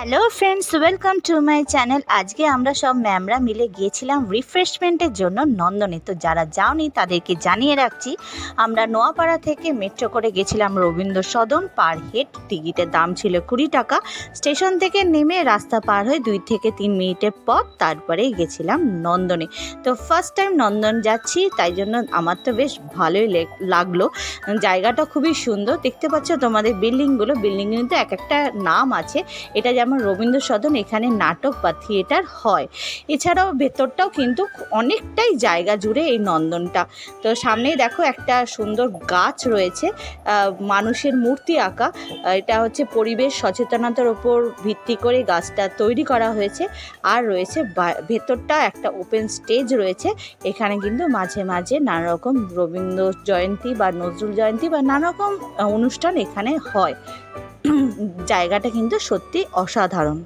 Hello friends welcome to my channel আজকে আমরা সব ম্যামরা মিলে গিয়েছিলাম রিফ্রেশমেন্টের জন্য নন্দনে। তো যারা যাওনি, তাদেরকে জানিয়ে রাখছি, আমরা নোয়াপাড়া থেকে মেট্রো করে গেছিলাম রবীন্দ্র সদন পার হেড টিকিটের দাম ছিল কুড়ি টাকা। স্টেশন থেকে নেমে রাস্তা পার হয়ে দুই থেকে তিন মিনিটের পর তারপরে গেছিলাম নন্দনে। তো ফার্স্ট টাইম নন্দন যাচ্ছি, তাই জন্য আমার তো বেশ ভালোই লেগ- লাগল। জায়গাটা খুবই সুন্দর। দেখতে পাচ্ছ তোমাদের বিল্ডিংগুলো বিল্ডিং কিন্তু এক একটা নাম আছে। এটা যেমন রবীন্দ্র সদন এখানে নাটক বা থিয়েটার হয়। এছাড়াও ভেতরটাও কিন্তু অনেকটাই জায়গা জুড়ে এই নন্দনটা। তো সামনেই দেখো একটা সুন্দর গাছ রয়েছে মানুষের মূর্তি আঁকা। এটা হচ্ছে পরিবেশ সচেতনতার ওপর ভিত্তি করে গাছটা তৈরি করা হয়েছে। আর রয়েছে ভেতরটা একটা ওপেন স্টেজ রয়েছে। এখানে কিন্তু মাঝে মাঝে নানা রকম রবীন্দ্র জয়ন্তী বা নজরুল জয়ন্তী বা নানা রকম অনুষ্ঠান এখানে হয়। জায়গাটা কিন্তু সত্যি অসাধারণ।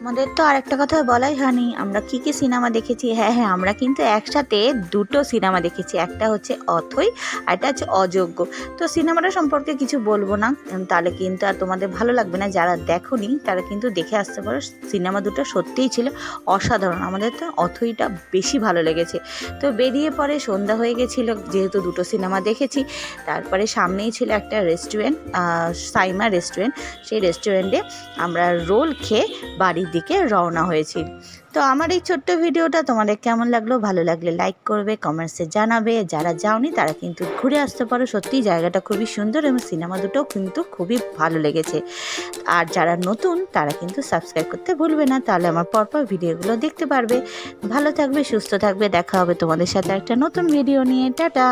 আমাদের তো আরেকটা কথা বলাই হয়নি। আমরা কি কি সিনেমা দেখেছি? হ্যাঁ হ্যাঁ আমরা কিন্তু একসাথে দুটো সিনেমা দেখেছি। একটা হচ্ছে অথই আর একটা হচ্ছে অযোগ্য। তো সিনেমাটা সম্পর্কে কিছু বলব না। তাহলে কিন্তু আর তোমাদের ভালো লাগবে না। যারা দেখোনি, তারা কিন্তু দেখে আসতে পারো। সিনেমা দুটো সত্যিই ছিল অসাধারণ। আমাদের তো অথইটা বেশি ভালো লেগেছে। তো বেরিয়ে পরে সন্ধ্যা হয়ে গেছিল, যেহেতু দুটো সিনেমা দেখেছি। তারপরে সামনেই ছিল একটা রেস্টুরেন্ট সাইমা রেস্টুরেন্ট। সেই রেস্টুরেন্টে আমরা রোল খেয়ে বাড়ির দিকে রওনা হয়েছি। তো আমার এই ছোট্ট ভিডিওটা তোমাদের কেমন লাগল? ভালো লাগলে লাইক করবে কমেন্টসে জানাবে। যারা যাওনি, তারা কিন্তু ঘুরে আসতে পারো। সত্যি, জায়গাটা খুবই সুন্দর এবং সিনেমা দুটো কিন্তু খুবই ভালো লেগেছে। আর যারা নতুন, তারা কিন্তু সাবস্ক্রাইব করতে ভুলবে না। তাহলে আমার পরপর ভিডিওগুলো দেখতে পারবে। ভালো থাকবে, সুস্থ থাকবে। দেখা হবে তোমাদের সাথে একটা নতুন ভিডিও নিয়ে। টাটা!